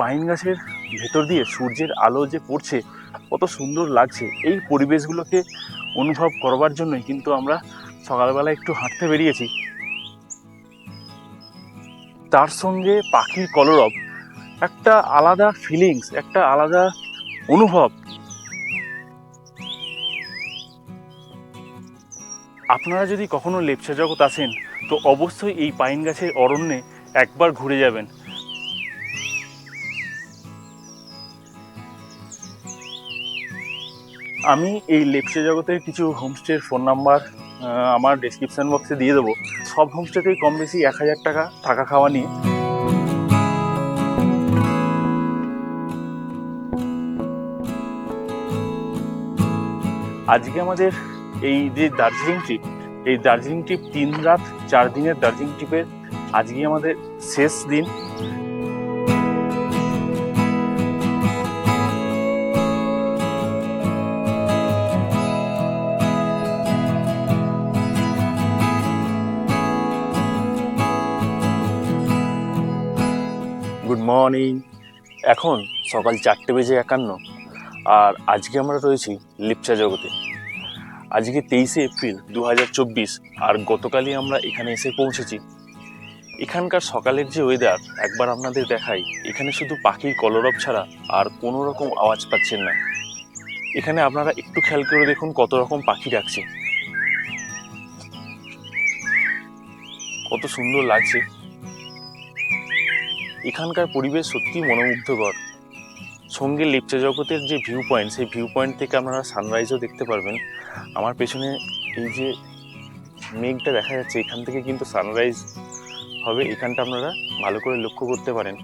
Pine গাছের ভেতর দিয়ে সূর্যের আলো যে পড়ছে, কত সুন্দর লাগছে। এই পরিবেশগুলোকে অনুভব করবার জন্যই কিন্তু আমরা সকালবেলা একটু হাঁটতে বেরিয়েছি। তার সঙ্গে পাখির কলরব, একটা আলাদা ফিলিংস একটা আলাদা অনুভব। আপনারা যদি কখনো লেপচা জগৎ আসেন, তো অবশ্যই এই পাইন গাছের অরণ্যে একবার ঘুরে যাবেন। আমি এই লেপচা জগতের কিছু হোমস্টের ফোন নাম্বার আমার ডেসক্রিপশন বক্সে দিয়ে দেবো। সব হোমস্টেতেই কম বেশি এক হাজার টাকা থাকা খাওয়া নিয়ে। আজকে আমাদের এই যে দার্জিলিং ট্রিপ এই দার্জিলিং ট্রিপ তিন রাত, চার দিনের দার্জিলিং ট্রিপের আজকে আমাদের শেষ দিন। মর্নিং এখন সকাল চারটে বেজে একান্ন, আর আজকে আমরা রয়েছি লিপচা জগতে। আজকে তেইশে এপ্রিল দু হাজার চব্বিশ, আর গতকালই আমরা এখানে এসে পৌঁছেছি। এখানকার সকালের যে ওয়েদার একবার আপনাদের দেখাই, এখানে শুধু পাখির কলরব ছাড়া আর কোনো রকম আওয়াজ পাচ্ছেন না। এখানে আপনারা একটু খেয়াল করে দেখুন কত রকম পাখি ডাকছে। কত সুন্দর লাগছে। এখানকার পরিবেশ সত্যি মনোমুগ্ধকর। সঙ্গে লেপচা জগতের যে ভিউ পয়েন্ট সেই ভিউ পয়েন্ট থেকে আপনারা সানরাইজও দেখতে পারবেন। আমার পেছনে এই যে মেঘটা দেখা যাচ্ছে, এখান থেকে কিন্তু সানরাইজ হবে। এখানটা আপনারা ভালো করে লক্ষ্য করতে পারেন।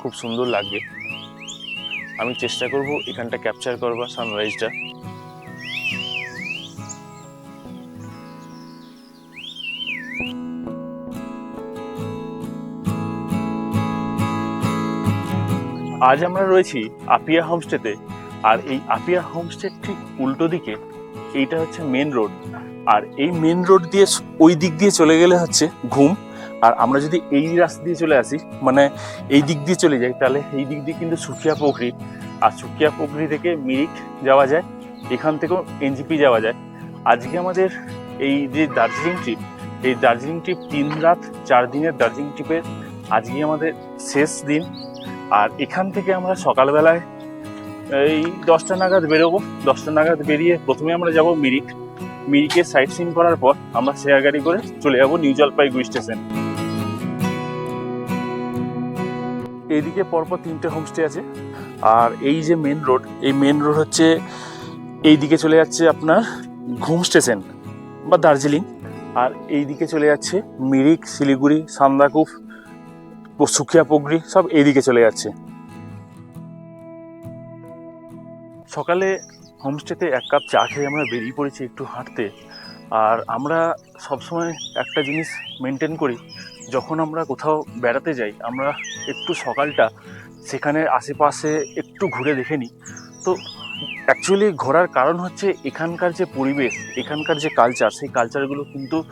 খুব সুন্দর লাগবে। আমি চেষ্টা করব এখানটা ক্যাপচার করবার সানরাইজটা আজ আমরা রয়েছি আপিয়া হোমস্টেতে আর এই আপিয়া হোমস্টের ঠিক উল্টো দিকে, এইটা হচ্ছে মেন রোড আর এই মেন রোড দিয়ে ওই দিক দিয়ে চলে গেলে হচ্ছে ঘুম। আর আমরা যদি এই রাস্তা দিয়ে চলে আসি মানে এই দিক দিয়ে চলে যাই, তাহলে এই দিক দিয়ে কিন্তু সুকিয়া পুকুরি আর সুকিয়া পুকুরি থেকে মিরিক যাওয়া যায়, এখান থেকেও এনজিপি যাওয়া যায়। আজকে আমাদের এই যে দার্জিলিং ট্রিপ এই দার্জিলিং ট্রিপ তিন রাত, চার দিনের দার্জিলিং ট্রিপের আজকে আমাদের শেষ দিন। আর এখান থেকে আমরা সকালবেলায় এই দশটা নাগাদ বেরোবো। দশটা নাগাদ বেরিয়ে প্রথমে আমরা যাব মিরিক। মিরিকে সাইট সিন করার পর আমরা শেয়ার গাড়ি করে চলে যাব নিউ জলপাইগুড়ি স্টেশন এইদিকে পরপর তিনটে হোমস্টে আছে। আর এই যে মেন রোড এই মেন রোড হচ্ছে এই দিকে চলে যাচ্ছে আপনার ঘুম স্টেশন বা দার্জিলিং। আর এই দিকে চলে যাচ্ছে মিরিক, শিলিগুড়ি, সান্দাকুফ সুখিয়া পুগরি সব এইদিকে চলে যাচ্ছে। সকালে হোমস্টেতে এক কাপ চা খেয়ে আমরা বেরিয়ে পড়েছি একটু হাঁটতে। আর আমরা সবসময় একটা জিনিস মেনটেন করি, যখন আমরা কোথাও বেড়াতে যাই, আমরা একটু সকালটা সেখানে আশেপাশে একটু ঘুরে দেখে নিই। তো অ্যাকচুয়ালি ঘোরার কারণ হচ্ছে এখানকার যে পরিবেশ, এখানকার যে কালচার সেই কালচারগুলো কিন্তু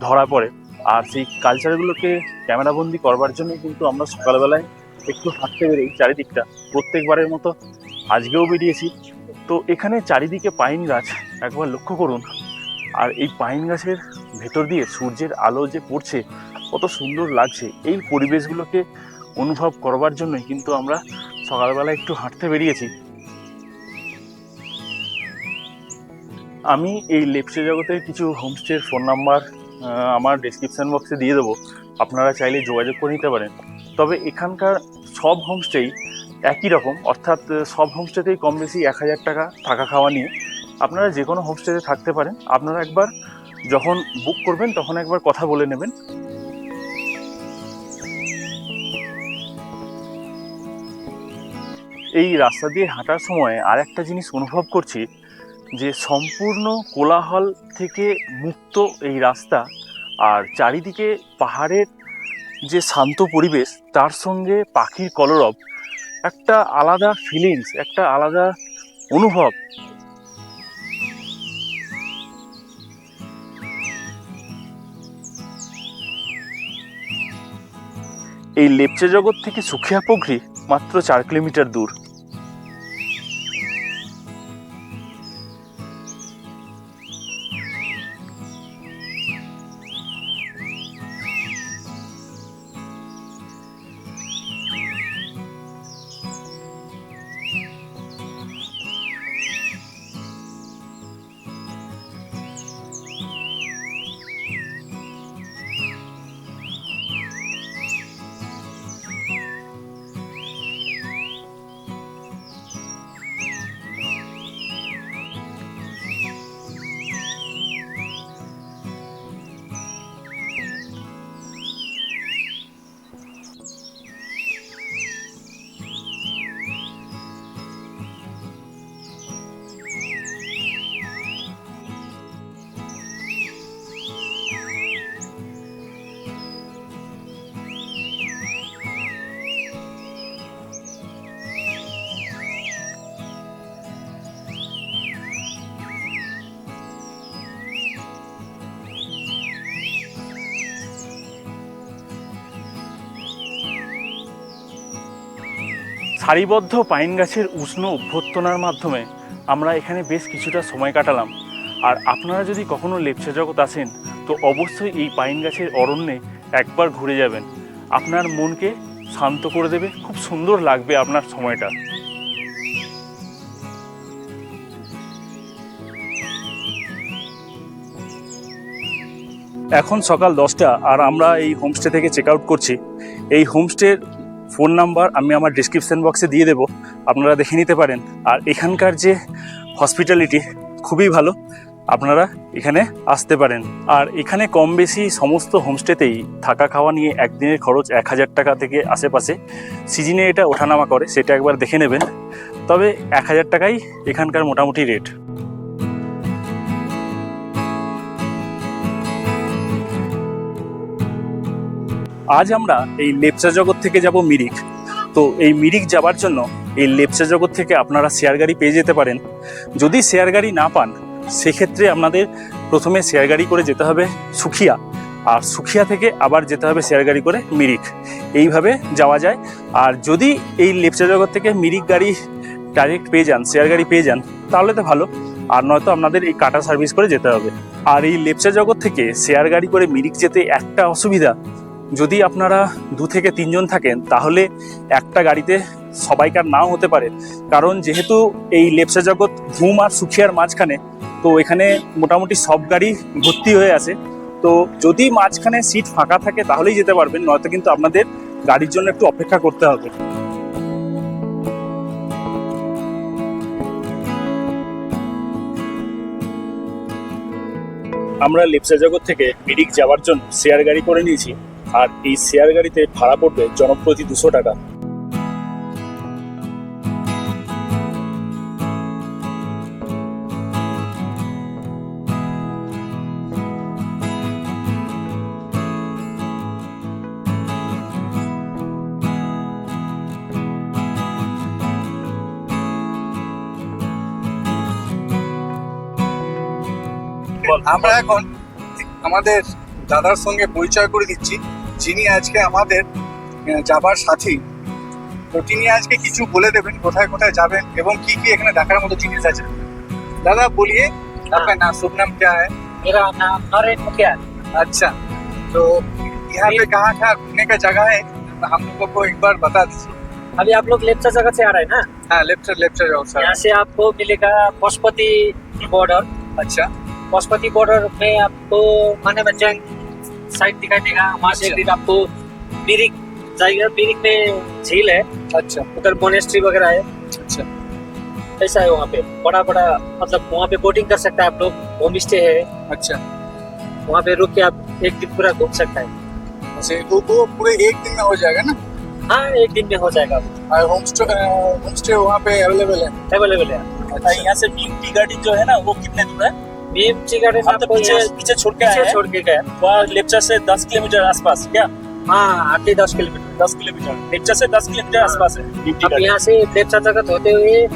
ধরা পড়ে। আর সেই কালচারগুলোকে ক্যামেরাবন্দি করবার জন্য কিন্তু আমরা সকালবেলায় একটু হাঁটতে বেরোই চারিদিকটা। প্রত্যেকবারের মতো আজকেও বেরিয়েছি। তো এখানে চারিদিকে পাইন গাছ, একবার লক্ষ্য করুন। আর এই পাইন গাছের ভেতর দিয়ে সূর্যের আলো যে পড়ছে, কত সুন্দর লাগছে। এই পরিবেশগুলোকে অনুভব করবার জন্যই কিন্তু আমরা সকালবেলা একটু হাঁটতে বেরিয়েছি। আমি এই লেপসে জগতের কিছু হোমস্টের ফোন নাম্বার আমার ডেসক্রিপশন বক্সে দিয়ে দেবো। আপনারা চাইলে যোগাযোগ করে নিতে পারেন। তবে এখানকার সব হোমস্টেই একই রকম। অর্থাৎ সব হোমস্টেতেই কম বেশি এক হাজার টাকা থাকা খাওয়া নিয়ে আপনারা যে কোনো হোমস্টেতে থাকতে পারেন। আপনারা একবার যখন বুক করবেন, তখন একবার কথা বলে নেবেন। এই রাস্তা দিয়ে হাঁটার সময় আর একটা জিনিস অনুভব করছি যে সম্পূর্ণ কোলাহল থেকে মুক্ত এই রাস্তা আর চারিদিকে পাহাড়ের যে শান্ত পরিবেশ, তার সঙ্গে পাখির কলরব, একটা আলাদা ফিলিংস একটা আলাদা অনুভব। এই লেপচা জগৎ থেকে সুখিয়া পুঘরি মাত্র চার কিলোমিটার দূর। সারিবদ্ধ পাইন গাছের উষ্ণ অভ্যর্থনার মাধ্যমে আমরা এখানে বেশ কিছুটা সময় কাটালাম। আর আপনারা যদি কখনো লেপচা জগৎ আসেন তো অবশ্যই এই পাইন গাছের অরণ্যে একবার ঘুরে যাবেন। আপনার মনকে শান্ত করে দেবে, খুব সুন্দর লাগবে আপনার সময়টা। এখন সকাল দশটা, আর আমরা এই হোমস্টে থেকে চেক আউট করছি। এই হোমস্টের ফোন নাম্বার আমি আমার ডিসক্রিপশন বক্সে দিয়ে দেবো, আপনারা দেখে নিতে পারেন। আর এখানকার যে হসপিটালিটি খুবই ভালো, আপনারা এখানে আসতে পারেন। আর এখানে কম বেশি সমস্ত হোমস্টেতেই থাকা খাওয়া নিয়ে একদিনের খরচ এক হাজার টাকা থেকে আশেপাশে। সিজনে এটা ওঠানামা করে, সেটা একবার দেখে নেবেন। তবে এক হাজার টাকাই এখানকার মোটামুটি রেট আজ আমরা এই লেপচা জগৎ থেকে যাব মিরিক। তো এই মিরিক যাবার জন্য এই লেপচা জগৎ থেকে আপনারা শেয়ার গাড়ি পেয়ে যেতে পারেন। যদি শেয়ার গাড়ি না পান, সেক্ষেত্রে আপনাদের প্রথমে শেয়ার গাড়ি করে যেতে হবে সুখিয়া। আর সুখিয়া থেকে আবার যেতে হবে শেয়ার গাড়ি করে মিরিক। এইভাবে যাওয়া যায়। আর যদি এই লেপচা জগৎ থেকে মিরিক গাড়ি ডাইরেক্ট পেয়ে যান, শেয়ার গাড়ি পেয়ে যান, তাহলে তো ভালো। আর নয়তো আপনাদের এই কাটা সার্ভিস করে যেতে হবে। আর এই লেপচা জগৎ থেকে শেয়ার গাড়ি করে মিরিক যেতে একটা অসুবিধা যদি আপনারা দু থেকে তিনজন থাকেন, তাহলে একটা গাড়িতে সবাইকার নাও হতে পারে। কারণ যেহেতু এই লেপসা জগৎ ঘুম আর সুখিয়ার মাঝখানে, তো এখানে মোটামুটি সব গাড়ি ভর্তি হয়ে আছে। তো যদি মাঝখানে সিট ফাঁকা থাকে, তাহলেই যেতে পারবেন, নয়তো কিন্তু আপনাদের গাড়ির জন্য একটু অপেক্ষা করতে হবে। আমরা লেপসা জগৎ থেকে মিরিক যাওয়ার জন্য শেয়ার গাড়ি করে নিয়েছি। আর এই শেয়ার গাড়িতে ভাড়া পড়বে জনপ্রতি দুশো টাকা। আমরা এখন আমাদের দাদার সঙ্গে পরিচয় করে দিচ্ছি। যিনি আজকে আমাদের আহ, যাবার সাথী তো তিনি আজকে কিছু বলে দেবেন কোথায় কোথায় যাবেন এবং কি কি এখানে দেখার মতো জিনিস আছে दादा बोलिए आपका नाम शुभ नाम क्या है मेरा नाम नरेन मुखिया है। अच्छा तो यहाँ पे कहाँ कहाँ घूमने का जगह है हम लोगों को एक बार बता दीजिए अभी आप लोग लेप्चा जगह से आ रहे हैं ना हाँ left side left side sir यहाँ से आपको मिलेगा पशुपति बॉर्डर अच्छा पशुपति बॉर्डर में आपको माने बच्चन साइड दिखाई देगा वहाँ से एक दिन आपको मिरिक जाएगा। मिरिक में झील है। अच्छा। उधर मोनेस्ट्री वगैरह है। अच्छा। ऐसा है वहाँ पे। बड़ा बड़ा मतलब वहाँ पे बोटिंग कर सकता है आप लोग। होम स्टे है। अच्छा। वहाँ पे रुक के आप एक दिन पूरा घूम सकता है। अच्छा तो वो पूरे एक दिन में हो जाएगा ना? हाँ एक दिन में हो जाएगा। और होम स्टे होम स्टे वहाँ पे अवेलेबल है? अवेलेबल है। अच्छा। यहाँ से टी गाड़ी जो है ना वो कितने दूर है? भीम टी गार्डन हम तो आपको पीछे यहाँ- पीछे छोड़ के पीछे आए हैं छोड़ के गए वहाँ लेपचा से दस किलोमीटर आसपास क्या हाँ आठ से दस किलोमीटर दस किलोमीटर लेपचा से दस किलोमीटर हाँ। आसपास है मीन टी अब गाड़ी यहाँ से लेप्चा जगत होते हुए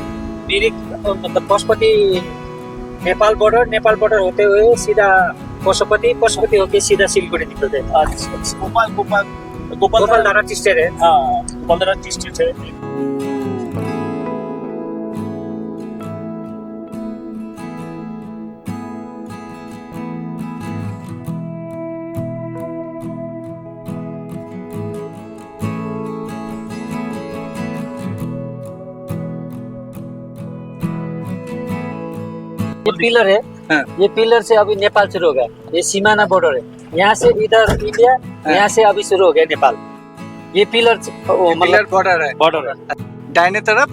मिरिक मतलब पशुपति नेपाल बॉर्डर नेपाल बॉर्डर होते हुए सीधा पशुपति पशुपति होके सीधा सिलगढ़ी निकलते हैं अच्छा गोपाल गोपाल गोपालधारा टी स्टेट है हाँ गोपालधारा टी स्टेट है ये पिलर है। हाँ। ये पिलर से अभी नेपाल शुरू हो गया। ये सीमाना बॉर्डर है। यहाँ से इधर इंडिया हाँ। यहाँ से अभी शुरू हो गया नेपाल। ये पिलर पिलर मतलब बॉर्डर है। बॉर्डर है। दाहिने तरफ़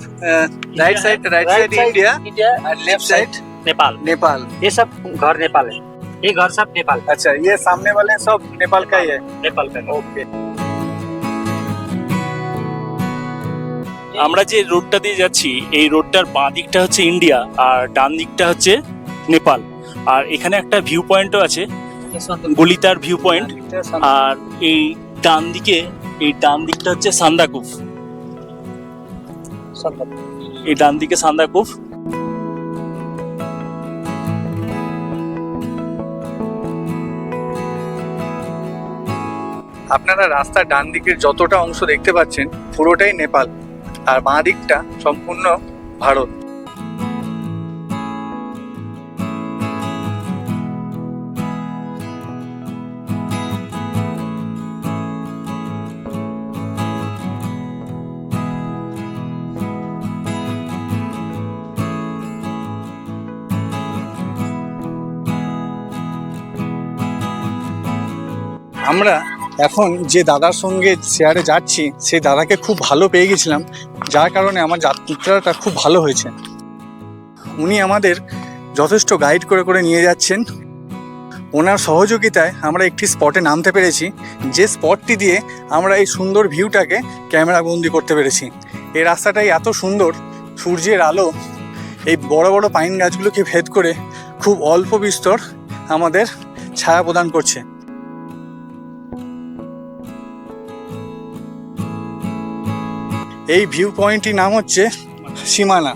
right side right side India India left side Nepal. Nepal. ये सब घर नेपाल है। ये घर सब नेपाल। अच्छा ये सामने वाले सब नेपाल का ही है। नेपाल का ओके। আমরা যে রোডটা দিয়ে যাচ্ছি, এই রোডটার বাঁ দিকটা হচ্ছে ইন্ডিয়া আর ডান দিকটা হচ্ছে নেপাল আর এখানে একটা ভিউ পয়েন্টও আছে, গলিতার ভিউ পয়েন্ট আর এই ডান দিকে, এই ডান দিকটা হচ্ছে সান্দাকুফ এই ডান দিকে সান্দাকুফ আপনারা রাস্তার ডান দিকের যতটা অংশ দেখতে পাচ্ছেন, পুরোটাই নেপাল আর বাঁ দিকটা সম্পূর্ণ ভারত। আমরা এখন যে দাদার সঙ্গে শেয়ারে যাচ্ছি, সেই দাদাকে খুব ভালো পেয়ে গেছিলাম। যার কারণে আমার যাত্রাটা খুব ভালো হয়েছে। উনি আমাদের যথেষ্ট গাইড করে করে নিয়ে যাচ্ছেন। ওনার সহযোগিতায় আমরা একটি স্পটে নামতে পেরেছি। যে স্পটটি দিয়ে আমরা এই সুন্দর ভিউটাকে ক্যামেরা বন্দি করতে পেরেছি। এই রাস্তাটাই এত সুন্দর, সূর্যের আলো, এই বড় বড় পাইন গাছগুলোকে ভেদ করে খুব অল্প বিস্তর আমাদের ছায়া প্রদান করছে। এই ভিউ পয়েন্টটির নাম হচ্ছে সীমানা।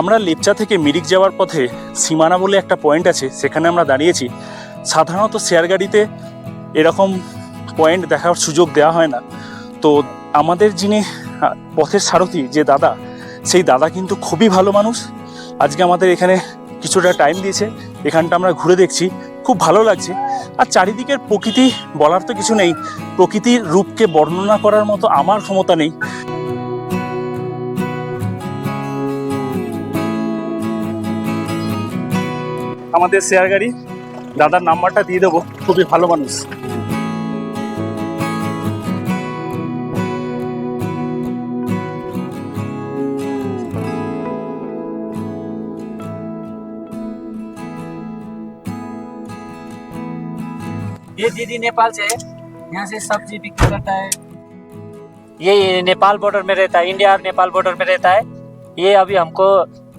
আমরা লেপচা থেকে মিরিক যাওয়ার পথে সীমানা বলে একটা পয়েন্ট আছে, সেখানে আমরা দাঁড়িয়েছি। সাধারণত শেয়ার গাড়িতে এরকম পয়েন্ট দেখার সুযোগ দেওয়া হয় না। তো আমাদের যিনি পথের সারথি, যে দাদা, সেই দাদা কিন্তু খুবই ভালো মানুষ। আজকে আমাদের এখানে কিছুটা টাইম দিয়েছে। এখানটা আমরা ঘুরে দেখছি। খুব ভালো লাগছে। আর চারিদিকের প্রকৃতি বলার তো কিছু নেই। প্রকৃতির রূপকে বর্ণনা করার মতো আমার ক্ষমতা নেই। আমাদের শেয়ার গাড়ি, দাদার নাম্বারটা দিয়ে দেবো। খুবই ভালো মানুষ। ये दीदी नेपाल से है। यहाँ से सब्ज़ी बिक्री करता है। ये नेपाल बॉर्डर में रहता है। इंडिया और नेपाल बॉर्डर में रहता है। ये अभी हमको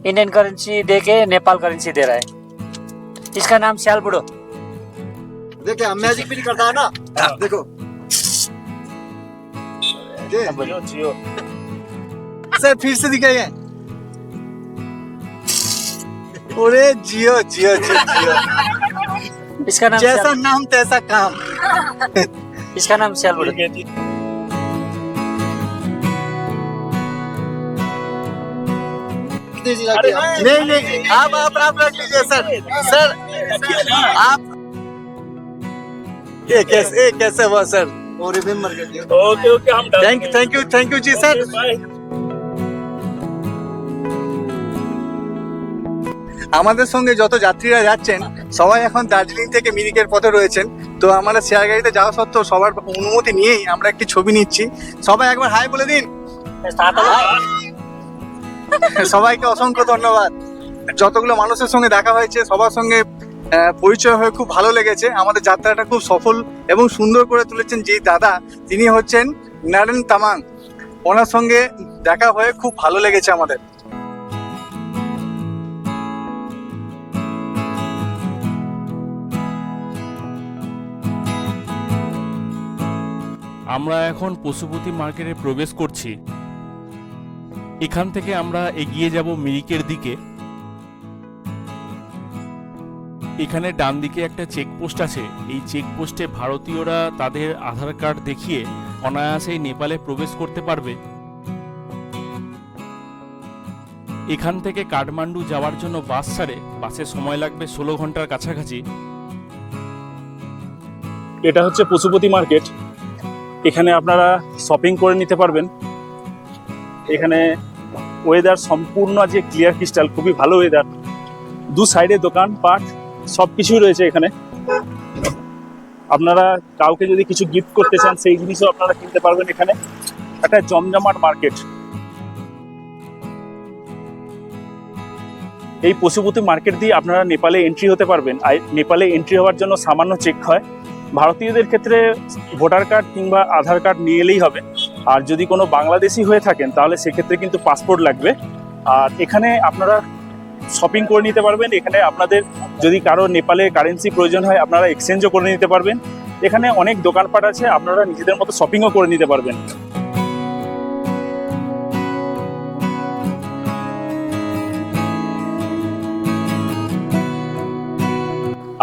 इंडियन करेंसी दे के नेपाल करेंसी दे रहा है। इसका नाम श्याल बुड़ो देखिए हम मैजिक भी करता है ना? हाँ। देखो। सर फिर से दिखाइए। अरे जियो जियो जियो जियो। इसका नाम जैसा नाम तैसा काम। इसका नाम श्याल बुड़ो दीजिए जाके हम- नहीं नहीं आप आप आप रख लीजिए सर। सर आप ये कैसे ये कैसे हुआ सर? वो रिमेम्बर ओके ओके हम thank thank you thank you ji sir. আমাদের সঙ্গে যত যাত্রীরা যাচ্ছেন সবাই এখন দার্জিলিং থেকে মিরিকের পথে রয়েছেন। তো আমরা শেয়ার গাড়িতে যাওয়া সত্ত্বেও সবার অনুমতি নিয়েই আমরা একটি ছবি নিচ্ছি। সবাই একবার হাই বলে দিন। সবাইকে অসংখ্য ধন্যবাদ। যতগুলো মানুষের সঙ্গে দেখা হয়েছে সবার সঙ্গে পরিচয় হয়ে খুব ভালো লেগেছে। আমাদের যাত্রাটা খুব সফল এবং সুন্দর করে তুলেছেন যে দাদা তিনি হচ্ছেন নারেন তামাং। ওনার সঙ্গে দেখা হয়ে খুব ভালো লেগেছে আমাদের। আমরা এখন পশুপতি মার্কেটে প্রবেশ করছি। এখান থেকে আমরা এগিয়ে যাব মিরিকের দিকে। এখানে ডান দিকে একটা চেকপোস্ট আছে। এই চেকপোস্টে ভারতীয়রা তাদের আধার কার্ড দেখিয়ে অনায়াসেই নেপালে প্রবেশ করতে পারবে। এখান থেকে কাঠমান্ডু যাওয়ার জন্য বাস ছাড়ে। বাসে সময় লাগবে ষোলো ঘণ্টার কাছাকাছি। এটা হচ্ছে পশুপতি মার্কেট। এখানে আপনারা শপিং করে নিতে পারবেন। এখানে ওয়েদার সম্পূর্ণ আজকে ক্লিয়ার ক্রিস্টাল খুবই ভালো ওয়েদার দু সাইডে দোকান, পাট সব কিছুই রয়েছে এখানে। আপনারা কাউকে যদি কিছু গিফট করতে চান, সেই জিনিসও আপনারা কিনতে পারবেন এখানে। একটা জমজমাট মার্কেট এই পশুপতি মার্কেট দিয়ে আপনারা নেপালে এন্ট্রি হতে পারবেন। আর নেপালে এন্ট্রি হওয়ার জন্য সামান্য চেক হয়। ভারতীয়দের ক্ষেত্রে ভোটার কার্ড কিংবা আধার কার্ড নিয়ে এলেই হবে। আর যদি কোনো বাংলাদেশি হয়ে থাকেন, তাহলে সেক্ষেত্রে কিন্তু পাসপোর্ট লাগবে। আর এখানে আপনারা শপিং করে নিতে পারবেন। এখানে আপনাদের যদি কারও নেপালে কারেন্সি প্রয়োজন হয়, আপনারা এক্সচেঞ্জও করে নিতে পারবেন। এখানে অনেক দোকানপাট আছে, আপনারা নিজেদের মতো শপিংও করে নিতে পারবেন।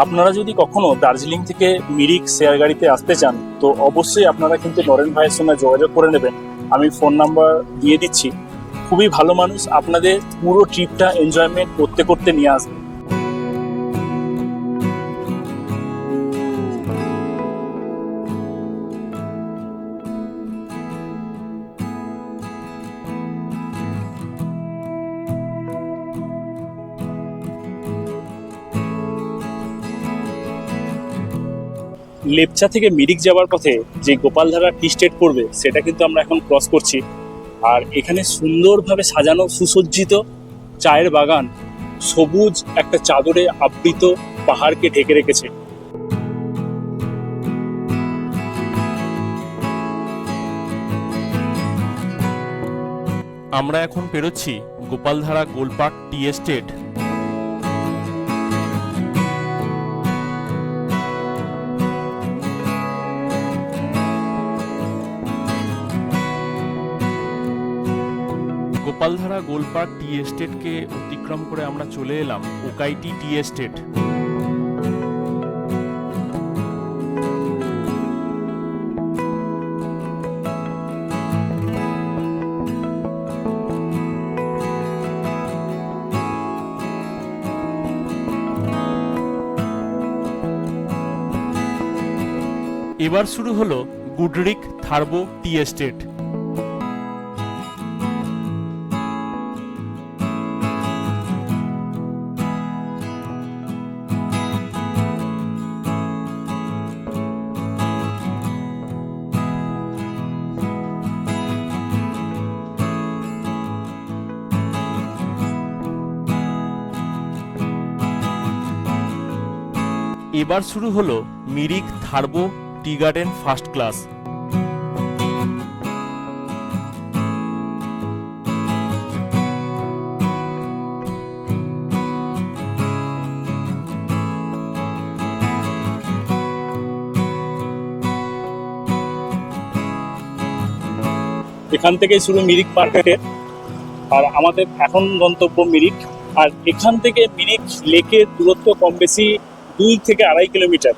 আপনারা যদি কখনো দার্জিলিং থেকে মিরিক শেয়ার গাড়িতে আসতে চান, তো অবশ্যই আপনারা কিন্তু নরেন ভাইয়ের সঙ্গে যোগাযোগ করে নেবেন। আমি ফোন নাম্বার দিয়ে দিচ্ছি। খুবই ভালো মানুষ আপনাদের পুরো ট্রিপটা এনজয়মেন্ট করতে করতে নিয়ে আসবে। লেপচা থেকে মিরিক যাওয়ার পথে যে গোপালধারা টি স্টেট পড়বে, সেটা কিন্তু আমরা এখন ক্রস করছি। আর এখানে সুন্দরভাবে সাজানো, সুসজ্জিত চায়ের বাগান, সবুজ একটা চাদরে আবৃত পাহাড়কে ঢেকে রেখেছে। আমরা এখন পেরোচ্ছি গোপালধারা গোলপাক টি এস্টেট গোলপাক টি এস্টেটকে অতিক্রম করে আমরা চলে এলাম ওকাইটি টি এস্টেট। এবার শুরু হলো গুডরিক থার্বো টি এস্টেট। এবার শুরু হলো Mirik Thurbo tea garden first class. এখান থেকেই শুরু মিরিক মার্কেটের আর আমাদের এখন গন্তব্য মিরিক। আর এখান থেকে মিরিক লেকের দূরত্ব কম বেশি দুই থেকে আড়াই কিলোমিটার।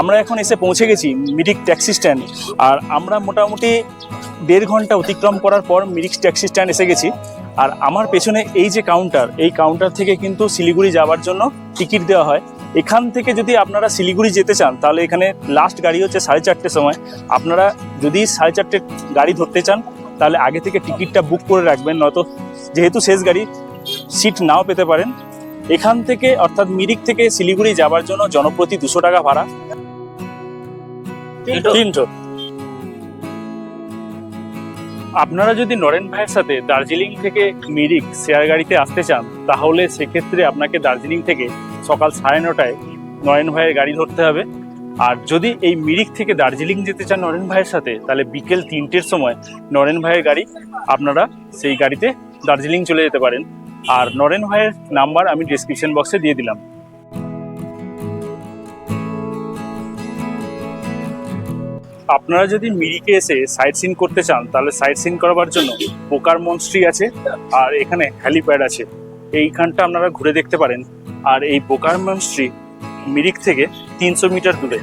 আমরা এখন এসে পৌঁছে গেছি মিরিক ট্যাক্সি স্ট্যান্ড। আর আমরা মোটামুটি দেড় ঘণ্টা অতিক্রম করার পর মিরিক ট্যাক্সি স্ট্যান্ড এসে গেছি। আর আমার পেছনে এই যে কাউন্টার এই কাউন্টার থেকে কিন্তু শিলিগুড়ি যাওয়ার জন্য টিকিট দেওয়া হয়। এখান থেকে যদি আপনারা শিলিগুড়ি যেতে চান তাহলে এখানে লাস্ট গাড়ি হচ্ছে সাড়ে চারটের সময়। আপনারা যদি সাড়ে চারটে গাড়ি ধরতে চান তাহলে আগে থেকে টিকিটটা বুক করে রাখবেন নয়তো যেহেতু শেষ গাড়ি সিট নাও পেতে পারেন। এখান থেকে অর্থাৎ মিরিক থেকে শিলিগুড়ি যাওয়ার জন্য জনপ্রতি দুশো টাকা ভাড়া। তিনটো আপনারা যদি নরেন ভাইয়ের সাথে দার্জিলিং থেকে মিরিক শেয়ার গাড়িতে আসতে চান তাহলে সেক্ষেত্রে আপনাকে দার্জিলিং থেকে সকাল সাড়ে নটায় নরেন ভাইয়ের গাড়ি ধরতে হবে। আর যদি এই মিরিক থেকে দার্জিলিং যেতে চান নরেন ভাইয়ের সাথে, তাহলে বিকেল তিনটের সময় নরেন ভাইয়ের গাড়ি আপনারা সেই গাড়িতে দার্জিলিং চলে যেতে পারেন। আর নরেন ভাইয়ের নাম্বার আমি ডিসক্রিপশন বক্সে দিয়ে দিলাম। আপনারা যদি মিরিকে এসে সাইট সিন করতে চান, তাহলে সাইট সিন করবার জন্য পোকার মনস্ট্রি আছে আর এখানে হ্যালিপ্যাড আছে। এইখানটা আপনারা ঘুরে দেখতে পারেন। আর এই পোকার মনস্ট্রি মিরিক থেকে তিনশো মিটার দূরে।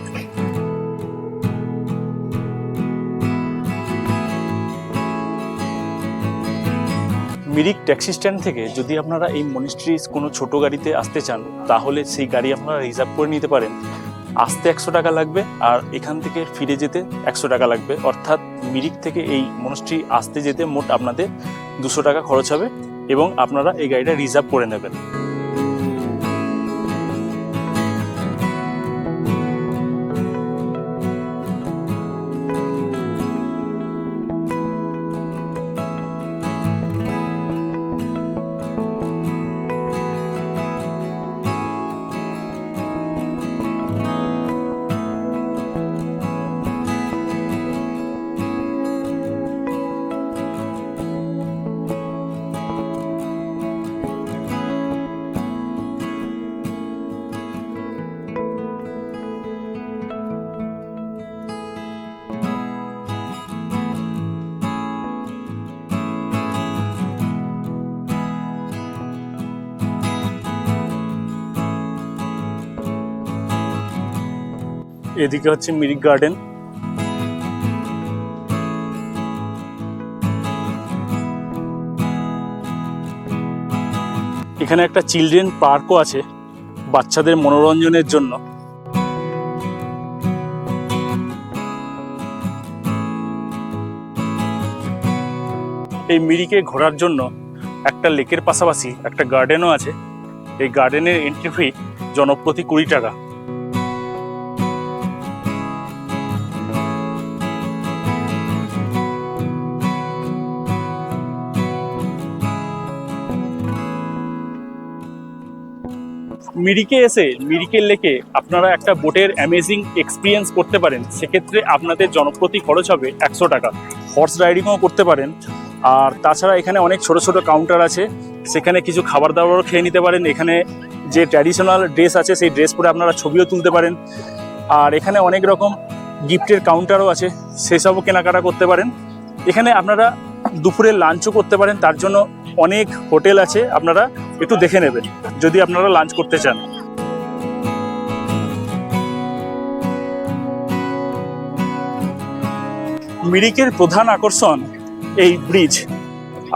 মিরিক ট্যাক্সি স্ট্যান্ড থেকে যদি আপনারা এই মনিস্ট্রি কোনো ছোট গাড়িতে আসতে চান, তাহলে সেই গাড়ি আপনারা রিজার্ভ করে নিতে পারেন। আসতে একশো টাকা লাগবে আর এখান থেকে ফিরে যেতে একশো টাকা লাগবে। অর্থাৎ মিরিক থেকে এই মনস্ট্রি আসতে যেতে মোট আপনাদের দুশো টাকা খরচ হবে এবং আপনারা এই গাড়িটা রিজার্ভ করে নেবেন। এদিকে হচ্ছে মিরিক গার্ডেন। এখানে একটা চিলড্রেন পার্কও আছে বাচ্চাদের মনোরঞ্জনের জন্য। এই মিরিকে ঘোরার জন্য একটা লেকের পাশাপাশি একটা গার্ডেনও আছে। এই গার্ডেনের এন্ট্রি ফি জনপ্রতি কুড়ি টাকা। মিরিকে এসে মিরিকের লেকে আপনারা একটা বোটের অ্যামেজিং এক্সপিরিয়েন্স করতে পারেন। সেক্ষেত্রে আপনাদের জনপ্রতি খরচ হবে একশো টাকা। হর্স রাইডিংও করতে পারেন। আর তাছাড়া এখানে অনেক ছোট ছোট কাউন্টার আছে। সেখানে কিছু খাবার দাবারও খেয়ে নিতে পারেন। এখানে যে ট্র্যাডিশনাল ড্রেস আছে, সেই ড্রেস পরে আপনারা ছবিও তুলতে পারেন। আর এখানে অনেক রকম গিফটের কাউন্টারও আছে। সেসবও কেনাকাটা করতে পারেন। এখানে আপনারা দুপুরে লাঞ্চও করতে পারেন, তার জন্য অনেক হোটেল আছে, আপনারা একটু দেখে নেবেন, যদি আপনারা লাঞ্চ করতে চান। মিরিকের প্রধান আকর্ষণ এই ব্রিজ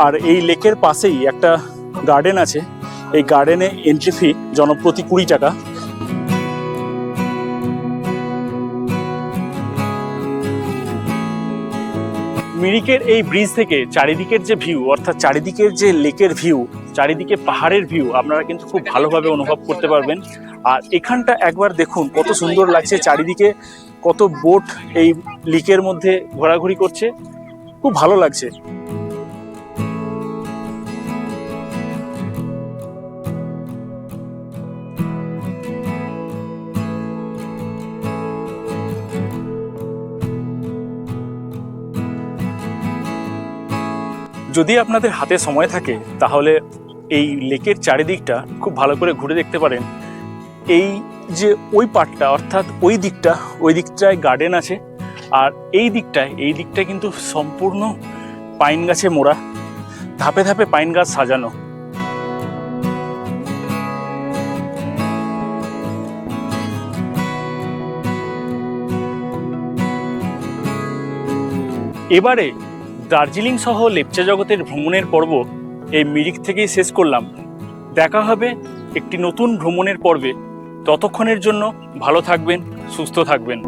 আর এই লেকের পাশেই একটা গার্ডেন আছে, এই গার্ডেনে এন্ট্রি ফি জনপ্রতি কুড়ি টাকা। মিরিকের এই ব্রিজ থেকে চারিদিকের যে ভিউ, অর্থাৎ চারিদিকের যে লেকের ভিউ, চারিদিকে পাহাড়ের ভিউ, আপনারা কিন্তু খুব ভালোভাবে অনুভব করতে পারবেন। আর এখানটা একবার দেখুন, কত সুন্দর লাগছে চারিদিকে, কত বোট এই লিকের মধ্যে ঘোরাঘুরি করছে। খুব ভালো লাগছে। যদি আপনাদের হাতে সময় থাকে, তাহলে এই লেকের চারিদিকটা খুব ভালো করে ঘুরে দেখতে পারেন। এই যে ওই পার্টটা অর্থাৎ ওই দিকটা, ওই দিকটায় গার্ডেন আছে। আর এই দিকটায়, এই দিকটা কিন্তু সম্পূর্ণ পাইন গাছে মোড়া। ধাপে ধাপে পাইন গাছ সাজানো। এবারে দার্জিলিং সহ লেপচা জগতের ভ্রমণের পর্ব এই মিরিক থেকেই শেষ করলাম। দেখা হবে একটি নতুন ভ্রমণের পর্বে। ততক্ষণের জন্য ভালো থাকবেন, সুস্থ থাকবেন।